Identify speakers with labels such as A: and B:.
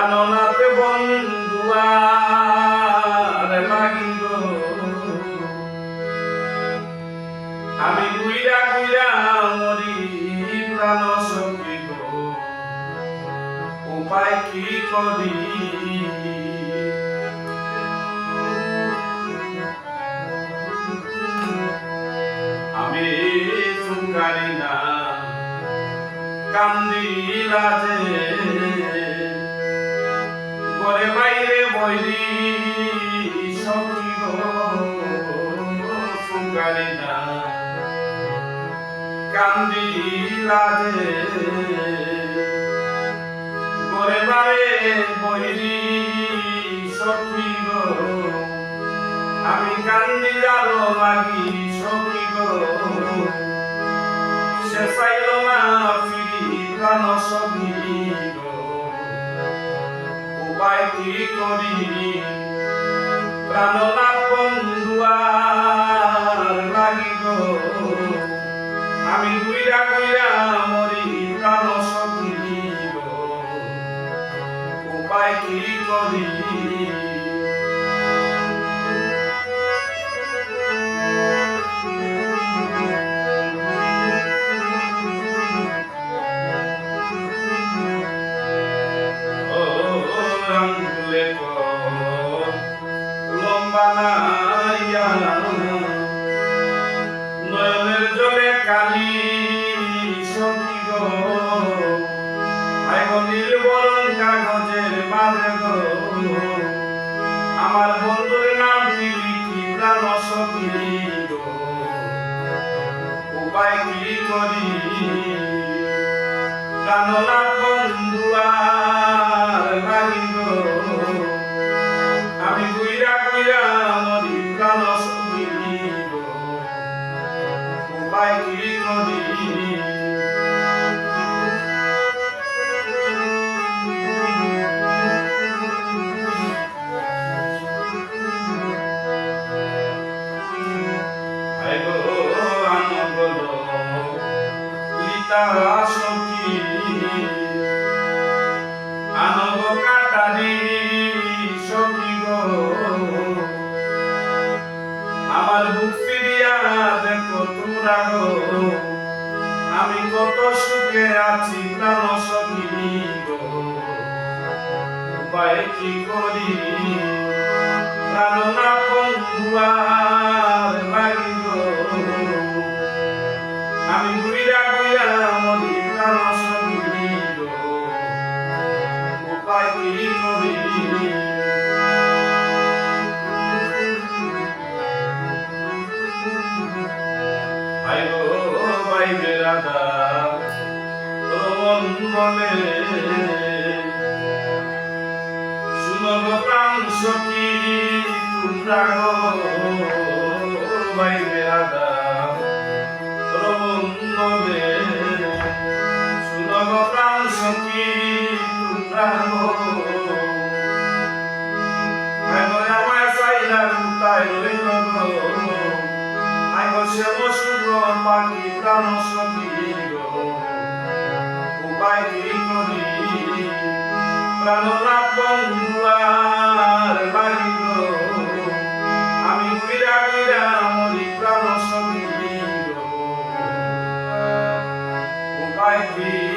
A: প্রাণনাথ বন্ধুয়ার লাগিল আমি গুইরা গুইরা মরি প্রাণ সখী গো উপায় কি করি? আমি চুঙ্গারি না কান্দিলা যে ঘরে বাইরে বইরি সখী চুঙ্গারি না। কান্দিলা যে ঘরে বাইরে বইরি সখী গো আমি কান্দিলার লাগি সখী গো সে চাইল না ফিরি, প্রাণ সখী উপায় কি করি প্রাণনাথ বন্ধুয়ার লাগি গো আমি গুইরা গুইরা মরি, প্রাণ গো। উপায় কি করি আমার বন্ধুর নাম লিখি প্রাণ সখী গো। উপায় কি করি? কানলা বন্ধুয়ার লিতা সখী। আনব কাটারি সখী গো। আমার বুক ফিরিয়া দেখো তোমরা গো। আমি কত সুখে আছি প্রাণ সখী গো। উপায় কি করি? প্রাণ না গো। আমি ঘুরিয়া সখী তোমরা গো ভাই বেড়াদা রমণে সুলভ শ্যাম সুন্দর পাখি, প্রাণ সখী উপায় করি? প্রাণনাথ বন্ধুয়ার গো। আমি গুইরা গুইরা মরি, প্রাণ গো। উপায় করি